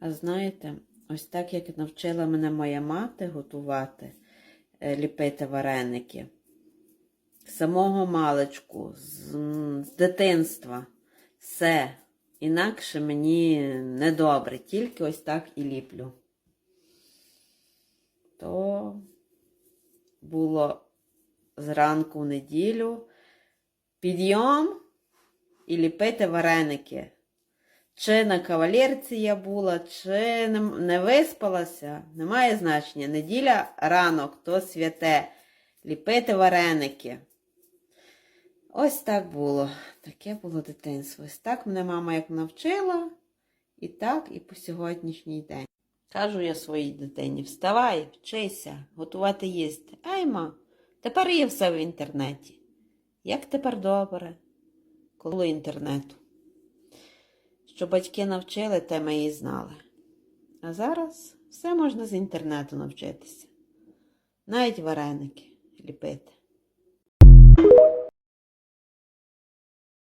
А знаєте, ось так як навчила мене моя мати готувати, е, ліпити вареники. Самого маличку, з, з дитинства. Все. Інакше мені недобре, тільки ось так і ліплю. То було зранку в неділю підйом і ліпити вареники. Чи на кавалерці я була, чи не, виспалася, немає значення. Неділя ранок, то святе. Ліпити вареники. Ось так було. Таке було дитинство. Ось так мене мама як навчила, і так, і по сьогоднішній день. Кажу я своїй дитині: вставай, вчися, готувати їсти. Айма, тепер є все в інтернеті. Як тепер добре, коли інтернету. Що батьки навчили, те ми і знали. А зараз все можна з інтернету навчитися. Навіть вареники ліпити.